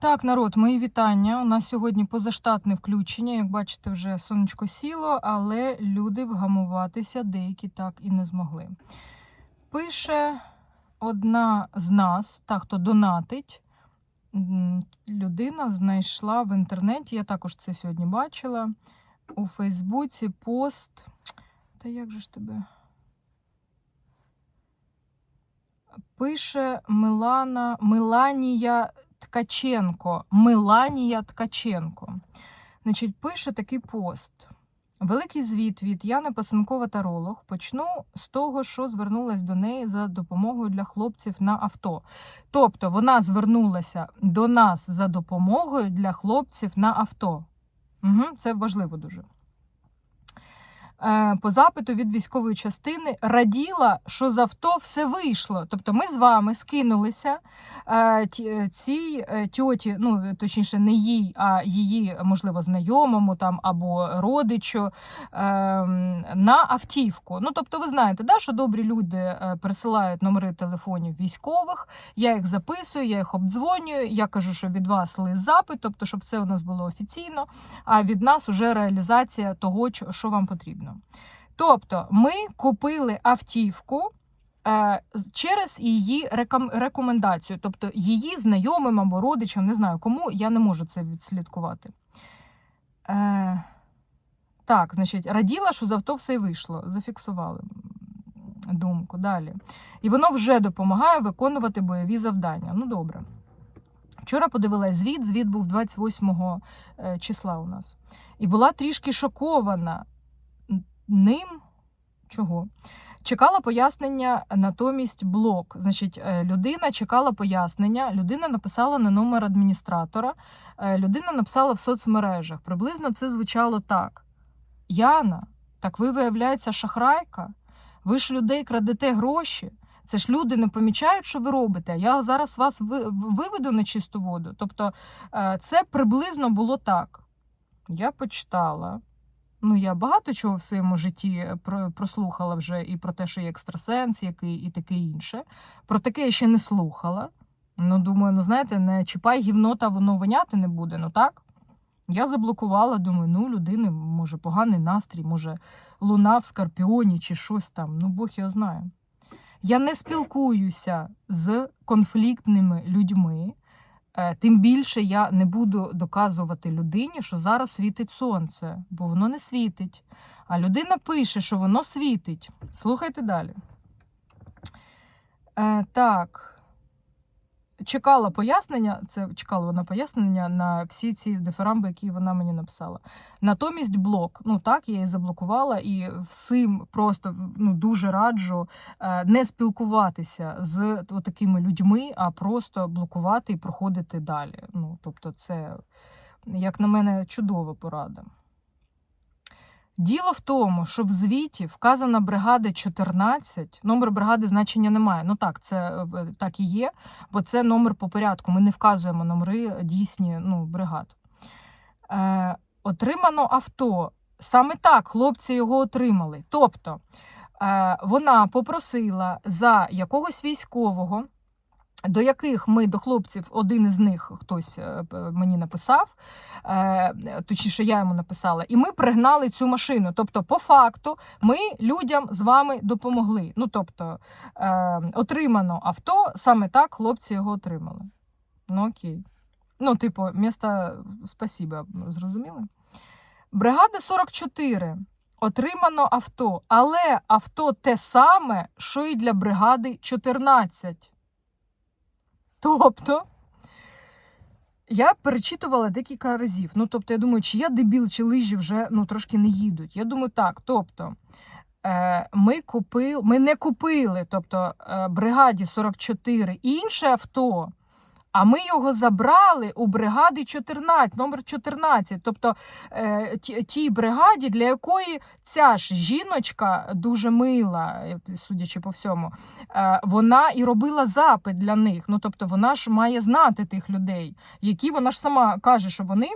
Так, народ, мої вітання. У нас сьогодні позаштатне включення. Як бачите, вже сонечко сіло, але люди вгамуватися деякі так і не змогли. Пише одна з нас, та хто донатить, людина знайшла в інтернеті. Я також це сьогодні бачила. У Фейсбуці пост. Та як же ж тебе? Пише Милана, Меланія Ткаченко. Меланія Ткаченко. Значить, пише такий пост. Великий звіт від Яни Пасенкова таролог. Почну з того, що звернулась до неї за допомогою для хлопців на авто. Тобто вона звернулася до нас за допомогою для хлопців на авто. Угу, це важливо дуже. Е, По запиту від військової частини раділа, що з авто все вийшло. Тобто ми з вами скинулися е, цій е, тьоті, ну точніше, не їй, а її, можливо, знайомому там або родичу е, на автівку. Ну, тобто, ви знаєте, да, що добрі люди присилають номери телефонів військових. Я їх записую, я їх обдзвонюю. Я кажу, що від вас лист запит, тобто, щоб все у нас було офіційно, а від нас уже реалізація того, що вам потрібно. Тобто, ми купили автівку. е, Через її реком- рекомендацію, тобто її знайомим або родичам, не знаю кому, я не можу це відслідкувати. Е, так, значить, раділа, що з авто все вийшло. Зафіксували думку далі. І воно вже допомагає виконувати бойові завдання. Ну, добре. Вчора подивилась звіт, звіт був 28 е, числа у нас. І була трішки шокована ним. Чого? Чекала пояснення натомість блок. Значить, е, людина чекала пояснення, людина написала на номер адміністратора, е, людина написала в соцмережах. Приблизно це звучало так: Яна, так ви, виявляється, шахрайка? Ви ж людей крадете гроші. Це ж люди не помічають, що ви робите. Я зараз вас виведу на чисту воду. Тобто, е, це приблизно було так. Я почитала. Ну, я багато чого в своєму житті прослухала вже і про те, що є екстрасенс, який і таке інше. Про таке я ще не слухала. Ну, думаю, ну знаєте, не чіпай гівно, та воно воняти не буде. Ну так. Я заблокувала, думаю, ну, людини, може, поганий настрій, може, луна в скорпіоні чи щось там. Ну, Бог його знає. Я не спілкуюся з конфліктними людьми. Е, Тим більше я не буду доказувати людині, що зараз світить сонце, бо воно не світить. А людина пише, що воно світить. Слухайте далі. Е, так. Чекала пояснення, це чекала вона пояснення на всі ці дифирамби, які вона мені написала. Натомість блок. Ну так, я її заблокувала і всім просто ну, дуже раджу е, не спілкуватися з такими людьми, а просто блокувати і проходити далі. Ну, тобто, це, як на мене, чудова порада. Діло в тому, що в звіті вказана бригада 14, номер бригади значення немає. Ну так, це е, так і є, бо це номер по порядку. Ми не вказуємо номери дійсні ну, бригад. Е, отримано авто. Саме так хлопці його отримали. Тобто е, вона попросила за якогось військового, до яких ми до хлопців, один із них хтось е, мені написав, е, точніше, я йому написала, і ми пригнали цю машину. Тобто, по факту, ми людям з вами допомогли. Ну, тобто, е, отримано авто, саме так хлопці його отримали. Ну, окей. Ну, типу, місто спасіба, зрозуміли? Бригада 44. Отримано авто, але авто те саме, що і для бригади 14. Тобто, я перечитувала декілька разів. Ну, тобто, я думаю, чи я дебіл, чи лижі вже ну, трошки не їдуть. Я думаю, так. Тобто, е, ми, купили, ми не купили, тобто, е, бригаді 44 інше авто, а ми його забрали у бригади 14, номер 14. Тобто е, тій бригаді, для якої ця ж жіночка дуже мила, е, судячи по всьому, е, вона і робила запит для них. Ну тобто вона ж має знати тих людей, які вона ж сама каже, що вони.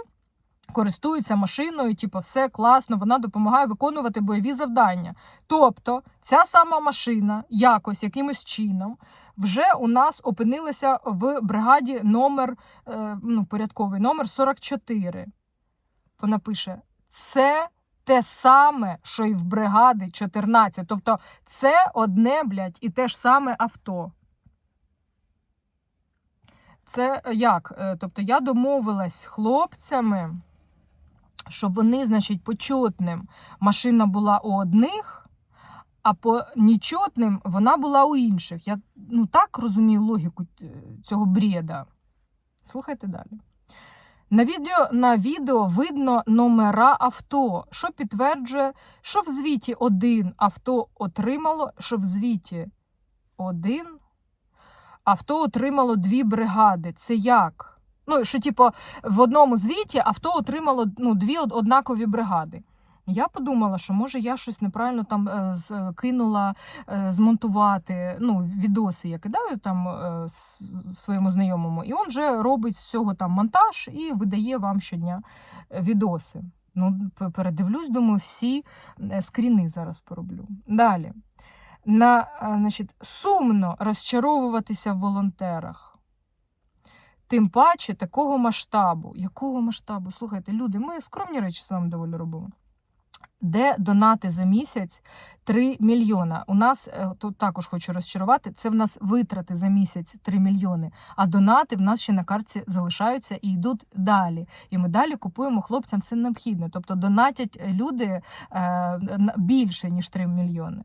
Користуються машиною, типу, все класно, вона допомагає виконувати бойові завдання. Тобто, ця сама машина якось якимось чином вже у нас опинилися в бригаді номер, е, ну, порядковий номер 44. Вона пише: це те саме, що й в бригади 14. Тобто, це одне, блядь, і те ж саме авто. Це як? Е, Тобто я домовилась хлопцями, щоб вони, значить, почетним машина була у одних, а по нечотним вона була у інших. Я ну, так розумію логіку е, цього бреда. Слухайте далі. На відео, на відео видно номера авто, що підтверджує, що в звіті один авто отримало, що в звіті один авто отримало дві бригади. Це як? Ну, що, типу, в одному звіті авто отримало ну, дві однакові бригади. Я подумала, що може я щось неправильно там е, кинула е, змонтувати. Ну, відоси я кидаю там е, своєму знайомому, і він вже робить з цього там монтаж і видає вам щодня е, відоси. Ну, передивлюсь, думаю, всі е, скріни зараз пороблю. Далі. На, е, значить, сумно розчаровуватися в волонтерах. Тим паче такого масштабу. Якого масштабу? Слухайте, люди, ми скромні речі з вами доволі робимо. Де донати за місяць 3 мільйона. У нас е, тут також хочу розчарувати. Це в нас витрати за місяць 3 мільйони. А донати в нас ще на картці залишаються і йдуть далі. І ми далі купуємо хлопцям все необхідне. Тобто донатять люди е, більше ніж 3 мільйони.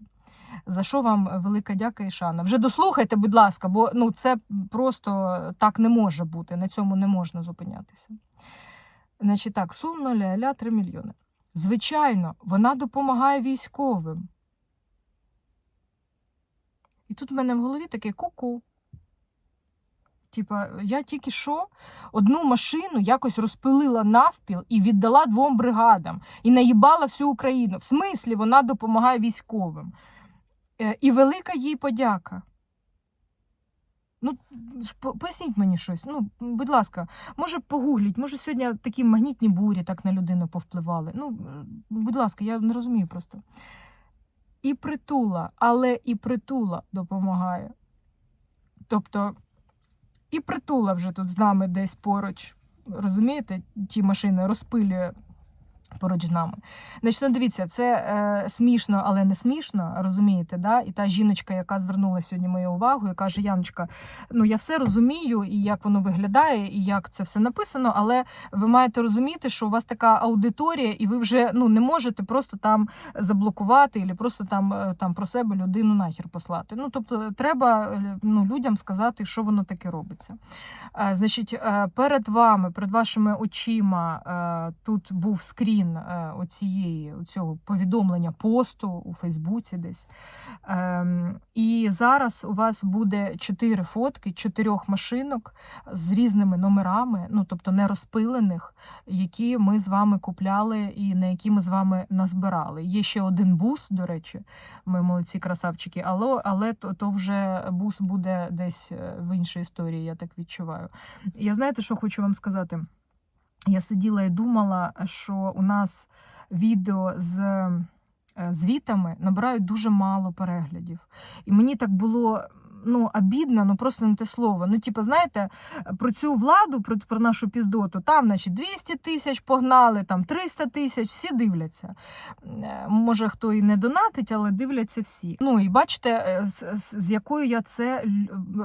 За що вам велика дяка і шана. Вже дослухайте, будь ласка, бо ну це просто так не може бути. На цьому не можна зупинятися. Значить так, сумно ля-ля 3 мільйони. Звичайно, вона допомагає військовим. І тут в мене в голові таке ку-ку. Типа, я тільки що одну машину якось розпилила навпіл і віддала двом бригадам, і наїбала всю Україну. В смислі вона допомагає військовим. Е, І велика їй подяка. Ну, поясніть мені щось. Ну, будь ласка, може погугліть, може сьогодні такі магнітні бурі так на людину повпливали. Ну, будь ласка, я не розумію просто. І притула, але і притула допомагає. Тобто, і притула вже тут з нами десь поруч. Розумієте, ті машини розпилює поруч з нами. Значить, ну, дивіться, це е, смішно, але не смішно, розумієте, да? І та жіночка, яка звернула сьогодні мою увагу, і каже: Яночка, ну я все розумію, і як воно виглядає, і як це все написано, але ви маєте розуміти, що у вас така аудиторія, і ви вже ну, не можете просто там заблокувати, і просто там, е, там про себе людину нахер послати. Ну, тобто, треба е, ну, людям сказати, що воно таке робиться. Е, Значить, е, перед вами, перед вашими очима, е, тут був скрін е, оцієї, цього повідомлення посту у Фейсбуці десь. Ем, І зараз у вас буде чотири фотки чотирьох машинок з різними номерами, ну тобто не розпилених, які ми з вами купляли і на які ми з вами назбирали. Є ще один бус, до речі, ми молодці красавчики, але, але то, то вже бус буде десь е, в іншій історії, я так відчуваю. Я знаєте, що хочу вам сказати? Я сиділа і думала, що у нас відео з е, звітами набирають дуже мало переглядів. І мені так було. Ну, обідно, ну просто не те слово. Ну, типу, знаєте, про цю владу, про, про нашу піздоту, там, значить, 200 тисяч погнали, там 300 тисяч, всі дивляться. Е, Може, хто і не донатить, але дивляться всі. Ну і бачите, е, з, з- якою я це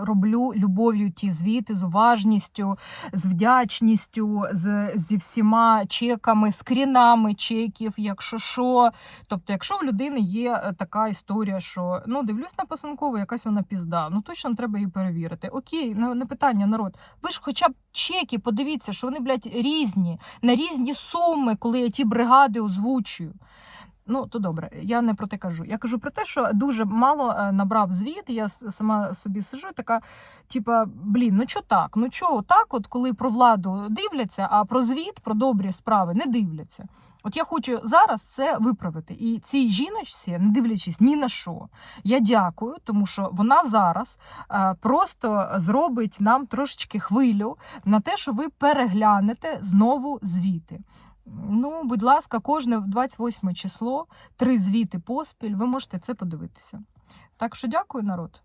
роблю любов'ю, ті звіти, з уважністю, з вдячністю, з, зі всіма чеками, скрінами чеків, якщо що. Тобто, якщо у людини є е, така історія, що ну дивлюсь на пасанкову, якась вона пізда, ну точно треба її перевірити. Окей, не, не питання, народ. Ви ж хоча б чеки, подивіться, що вони, блядь, різні, на різні суми, коли я ті бригади озвучую. Ну, то добре, я не про те кажу. Я кажу про те, що дуже мало е, набрав звіт. Я сама собі сижу, така, типа, блін, ну чо так? Ну чого так, от коли про владу дивляться, а про звіт, про добрі справи не дивляться. От я хочу зараз це виправити. І цій жіночці, не дивлячись ні на що, я дякую, тому що вона зараз е, просто зробить нам трошечки хвилю на те, що ви переглянете знову звіти. Ну, будь ласка, кожне 28 число, три звіти поспіль, ви можете це подивитися. Так що дякую, народ.